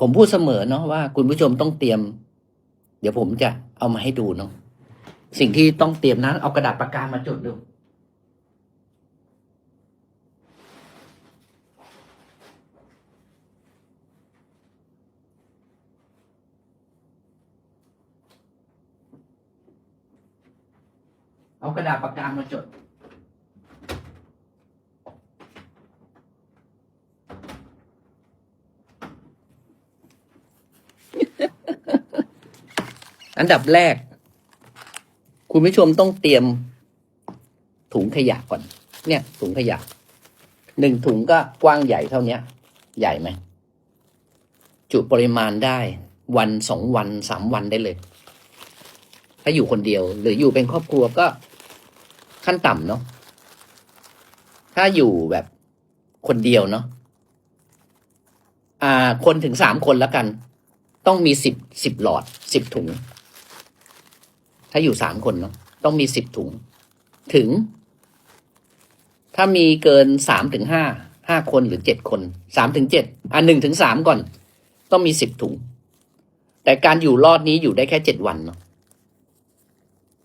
ผมพูดเสมอเนาะว่าคุณผู้ชมต้องเตรียม เดี๋ยวผมจะเอามาให้ดูเนาะสิ่งที่ต้องเตรียมนะเอากระดาษปากกามาจดดูเอากระดาษปากกามาจด อันดับแรก คุณผู้ชมต้องเตรียมถุงขยะก่อน เนี่ย ถุงขยะหนึ่งถุงก็กว้างใหญ่เท่านี้ใหญ่ไหม จุปริมาณได้ วันสองวันสามวันได้เลย ถ้าอยู่คนเดียว หรืออยู่เป็นครอบครัวก็ขั้นต่ำเนาะถ้าอยู่แบบคนเดียวเนาะอ่า คนถึงสามคนแล้วกัน ต้องมีสิบสิบหลอดสิบถุง ถ้าอยู่สามคนเนาะต้องมีสิบถุง ถึง ถ้ามีเกินสามถึงห้าห้าคนหรือเจ็ดคนสามถึงเจ็ดอะหนึ่งถึงสามก่อน ต้องมีสิบถุง แต่การอยู่รอดนี้อยู่ได้แค่เจ็ดวันเนาะ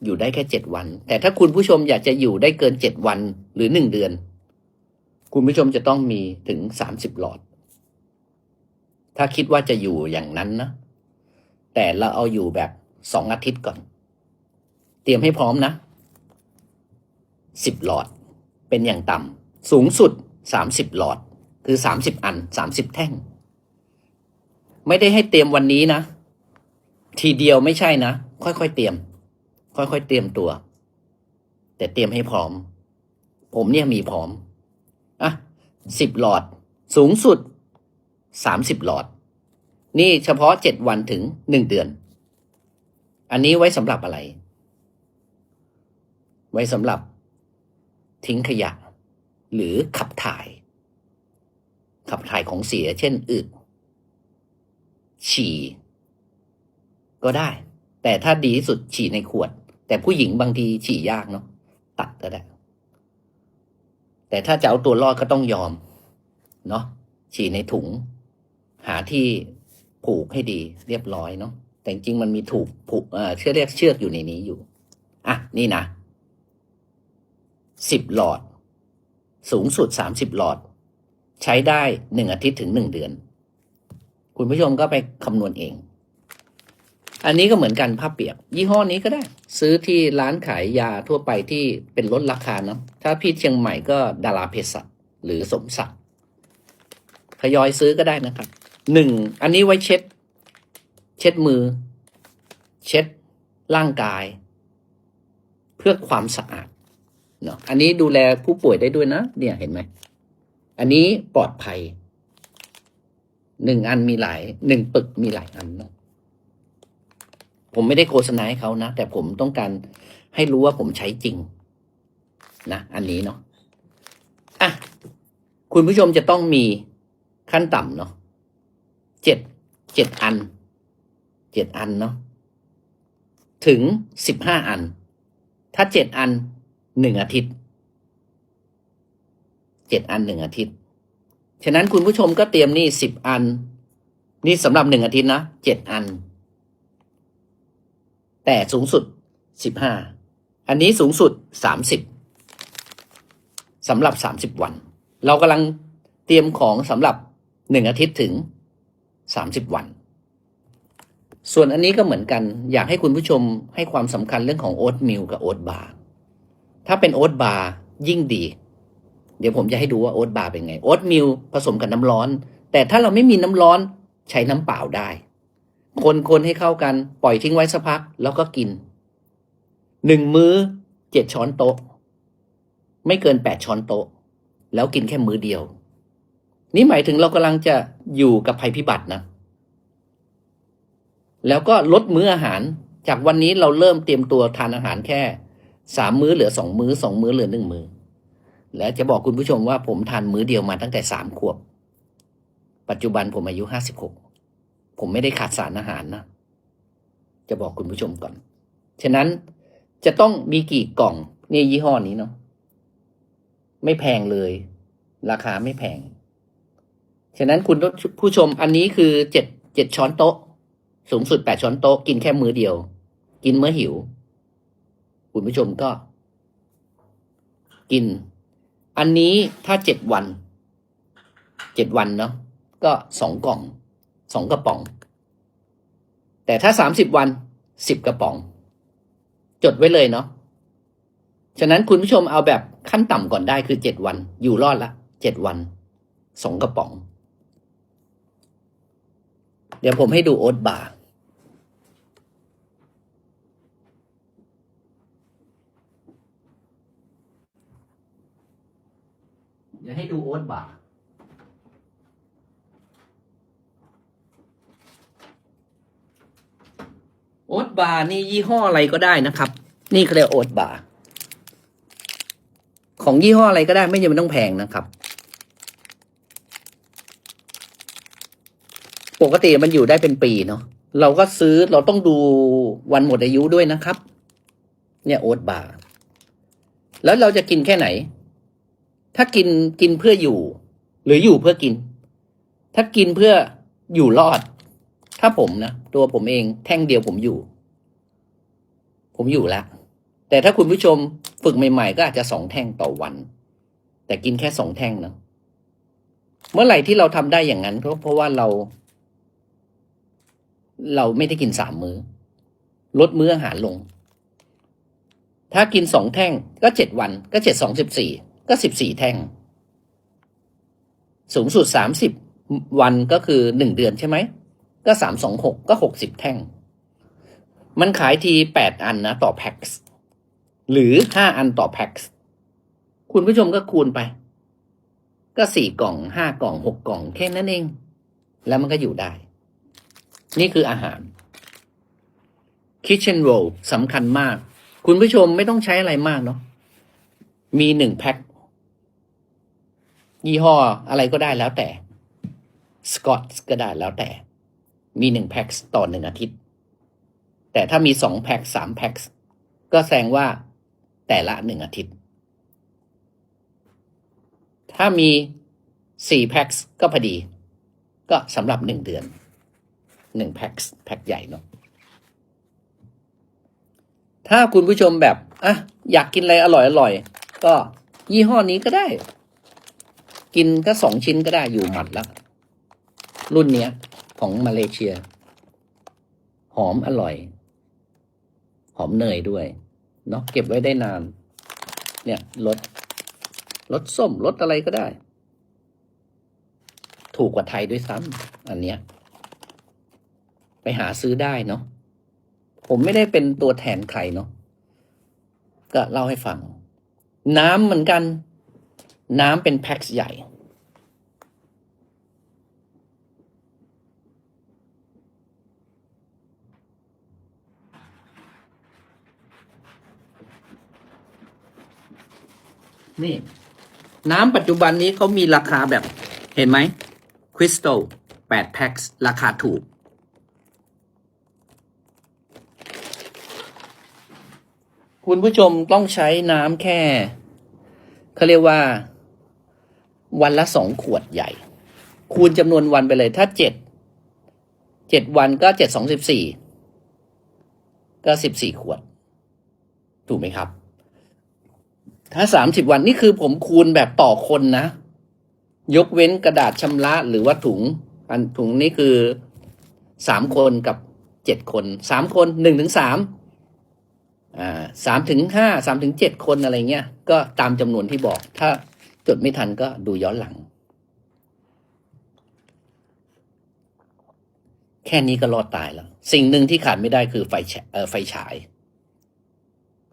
อยู่ได้แค่เจ็ดวัน แต่ถ้าคุณผู้ชมอยากจะอยู่ได้เกินเจ็ดวันหรือหนึ่งเดือน คุณผู้ชมจะต้องมีถึงสามสิบหลอด ถ้าคิดว่าจะอยู่อย่างนั้นนะแต่เราเอาอยู่แบบสองอาทิตย์ก่อน เตรียมให้พร้อมนะสิบหลอด เป็นอย่างต่ำสูงสุดสามสิบหลอด คือสามสิบอันสามสิบแท่ง ไม่ได้ให้เตรียมวันนี้นะ ทีเดียวไม่ใช่นะ ค่อยๆเตรียม ค่อยๆเตรียมตัว แต่เตรียมให้พร้อม ผมเนี่ยมีพร้อมอะสิบหลอด สูงสุดสามสิบหลอด นี่เฉพาะเจ็ดวันถึงหนึ่งเดือน อันนี้ไว้สำหรับอะไร ไว้สำหรับทิ้งขยะ หรือขับถ่าย ขับถ่ายของเสียเช่นอึฉี่ ก็ได้ แต่ถ้าดีที่สุดฉี่ในขวด แต่ผู้หญิงบางทีฉี่ยากเนาะตัดก็ได้ แต่ถ้าจะเอาตัวรอดก็ต้องยอม เนาะฉี่ในถุง หาที่ผูกให้ดี เรียบร้อยเนาะแต่จริงมันมีถูกผูกเอ่อเชือกเรียกเชือกอยู่ในนี้อยู่ อะ นี่นะ สิบหลอด สูงสุดสามสิบหลอด ใช้ได้หนึ่งอาทิตย์ถึงหนึ่งเดือน คุณผู้ชมก็ไปคำนวณเอง อันนี้ก็เหมือนกันผ้าเปียก ยี่ห้อนี้ก็ได้ ซื้อที่ร้านขายยาทั่วไปที่เป็นลดราคาเนาะถ้าพี่เชียงใหม่ก็ดาราเภสัชหรือสมศักดิ์ทยอยซื้อก็ได้นะครับหนึ่งอันนี้ไว้เช็ด เช็ดมือ เช็ดร่างกาย เพื่อความสะอาด เนาะอันนี้ดูแลผู้ป่วยได้ด้วยนะ เนี่ยเห็นไหม อันนี้ปลอดภัยหนึ่งอันมีหลายหนึ่งปึกมีหลายอันเนาะผมไม่ได้โฆษณาให้เขานะ แต่ผมต้องการให้รู้ว่าผมใช้จริง นะ อันนี้เนาะอะคุณผู้ชมจะต้องมีขั้นต่ำเนาะเจ็ดเจ็ดอันเจ็ดอันเนาะถึงสิบห้าอัน ถ้าเจ็ดอัน หนึ่งอาทิตย์เจ็ดอันหนึ่งอาทิตย์ ฉะนั้นคุณผู้ชมก็เตรียมนี่สิบอัน นี่สำหรับหนึ่งอาทิตย์นะเจ็ดอัน แต่สูงสุดสิบห้าอันนี้สูงสุดสามสิบสำหรับสามสิบวัน เรากำลังเตรียมของสำหรับหนึ่งอาทิตย์ถึงสามสิบวัน ส่วนอันนี้ก็เหมือนกัน อยากให้คุณผู้ชมให้ความสำคัญเรื่องของโอ๊ตมิลกับโอ๊ตบาร์ ถ้าเป็นโอ๊ตบาร์ยิ่งดี เดี๋ยวผมจะให้ดูว่าโอ๊ตบาร์เป็นไง โอ๊ตมิลผสมกับน้ำร้อน แต่ถ้าเราไม่มีน้ำร้อนใช้น้ำเปล่าได้ คนคนให้เข้ากันปล่อยทิ้งไว้สักพัก แล้วก็กินหนึ่งมื้อเจ็ดช้อนโต๊ะ ไม่เกินแปดช้อนโต๊ะ แล้วกินแค่มื้อเดียว นี่หมายถึงเรากำลังจะอยู่กับภัยพิบัตินะ แล้วก็ลดมื้ออาหาร จากวันนี้เราเริ่มเตรียมตัวทานอาหารแค่ สามมื้อเหลือสองมื้อสองมื้อเหลือหนึ่งมื้อและจะบอกคุณผู้ชมว่าผมทานมื้อเดียวมาตั้งแต่สามขวบ ปัจจุบันผมอายุห้าสิบหกผมไม่ได้ขาดสารอาหารนะ จะบอกคุณผู้ชมก่อน ฉะนั้นจะต้องมีกี่กล่องนี่ยี่ห้อนี้เนาะไม่แพงเลย ราคาไม่แพง ฉะนั้นคุณผู้ชมอันนี้คือเจ็ดเจ็ดช้อนโต๊ะ สูงสุดแปดช้อนโต๊ะ กินแค่มื้อเดียว กินเมื่อหิว คุณผู้ชมก็ กิน อันนี้ถ้าเจ็ดวัน เจ็ดวันเนาะก็สองกล่องสองกระป๋อง แต่ถ้าสามสิบวันสิบกระป๋อง จดไว้เลยเนาะฉะนั้นคุณผู้ชมเอาแบบขั้นต่ำก่อนได้คือเจ็ดวัน อยู่รอดละเจ็ดวันสองกระป๋อง เดี๋ยวผมให้ดูโอ๊ตบาร์ เดี๋ยวให้ดูโอ๊ตบาร์โอ๊ตบาร์นี่ยี่ห้ออะไรก็ได้นะครับ นี่เขาเรียกโอ๊ตบาร์ของยี่ห้ออะไรก็ได้ไม่จำเป็นต้องแพงนะครับ ปกติมันอยู่ได้เป็นปีเนาะเราก็ซื้อเราต้องดูวันหมดอายุด้วยนะครับ เนี่ยโอ๊ตบาร์แล้วเราจะกินแค่ไหน ถ้ากินกินเพื่ออยู่ หรืออยู่เพื่อกิน ถ้ากินเพื่ออยู่รอด ถ้าผมนะตัวผมเองแท่งเดียวผมอยู่ ผมอยู่แล้วแต่ถ้าคุณผู้ชมฝึกใหม่ๆ ก็อาจจะสองแท่งต่อวัน แต่กินแค่สองแท่งนะเมื่อไหร่ที่เราทำได้อย่างนั้นก็เพราะว่าเรา เราไม่ได้กินสามมือ้อ ลดมื้ออาหารลง ถ้ากินสองแท่งก็เจ็ดวันก็เจ็ดสองสิบสี่ ก็สิบสี่แท่ง สูงสุดสามสิบวันก็คือหนึ่งเดือนใช่ไหม ก็สามสองหกก็หกสิบแท่ง มันขายทีแปดอันนะต่อแพ็คหรือห้าอันต่อแพ็คคุณผู้ชมก็คูณไป ก็สี่กล่องห้ากล่องหกกล่องแค่นั้นเอง แล้วมันก็อยู่ได้ นี่คืออาหาร Kitchen Roll สำคัญมาก คุณผู้ชมไม่ต้องใช้อะไรมากเนาะมีหนึ่งแพ็ค ยี่ห้ออะไรก็ได้แล้วแต่สกอตก็ได้แล้วแต่ มีหนึ่งแพ็คต่อหนึ่งอาทิตย์ แต่ถ้ามีสองแพ็คสามแพ็คก็แสดงว่าแต่ละหนึ่งอาทิตย์ ถ้ามีสี่แพ็คก็พอดี ก็สำหรับหนึ่งเดือนหนึ่งแพ็คแพ็คใหญ่เนาะถ้าคุณผู้ชมแบบอะอยากกินอะไรอร่อยอร่อยก็ยี่ห้อนี้ก็ได้ กินก็สองชิ้นก็ได้อยู่หมัดแล้ว รุ่นเนี้ย ของมาเลเซีย หอมอร่อย หอมเนยด้วย เนาะเก็บไว้ได้นาน เนี่ยรสรสส้มรสอะไรก็ได้ ถูกกว่าไทยด้วยซ้ำอันเนี้ย ไปหาซื้อได้เนาะผมไม่ได้เป็นตัวแทนใครเนาะก็เล่าให้ฟัง น้ำเหมือนกัน น้ำเป็นแพ็คใหญ่ นี่ น้ำปัจจุบันนี้เขามีราคาแบบเห็นไหมคริสตัลแปดแพ็คราคาถูก คุณผู้ชมต้องใช้น้ำแค่เขาเรียกว่า วันละสองขวดใหญ่ คูณจำนวนวันไปเลย ถ้าเจ็ดเจ็ดวันก็เจ็ดสองสิบสี่ก็สิบสี่ขวด ถูกไหมครับ ถ้าสามสิบวันนี่คือผมคูณแบบต่อคนนะ ยกเว้นกระดาษชำระหรือว่าถุง อันถุงนี้คือสามคนกับเจ็ดคนสามคนหนึ่งถึงสามอ่าสามถึงห้าสามถึงเจ็ดคนอะไรเงี้ย ก็ตามจำนวนที่บอกถ้า จดไม่ทันก็ดูย้อนหลัง แค่นี้ก็รอดตายแล้ว สิ่งหนึ่งที่ขาดไม่ได้คือไฟฉเอ่อไฟฉาย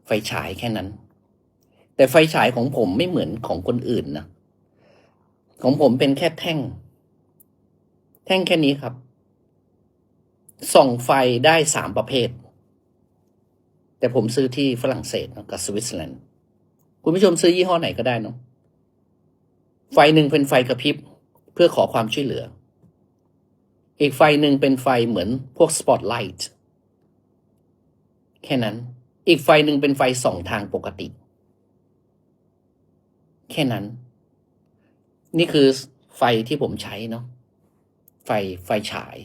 ไฟฉายแค่นั้น แต่ไฟฉายของผมไม่เหมือนของคนอื่นนะของผมเป็นแค่แท่ง แท่งแค่นี้ครับ ส่องไฟได้สามประเภท แต่ผมซื้อที่ฝรั่งเศสกับสวิตเซอร์แลนด์คุณผู้ชมซื้อยี่ห้อไหนก็ได้เนาะ ไฟหนึ่งเป็นไฟกระพริบเพื่อขอความช่วยเหลือ อีกไฟหนึ่งเป็นไฟเหมือนพวกสปอตไลท์แค่นั้น อีกไฟหนึ่งเป็นไฟสองทางปกติ แค่นั้น นี่คือไฟที่ผมใช้เนาะไฟไฟฉาย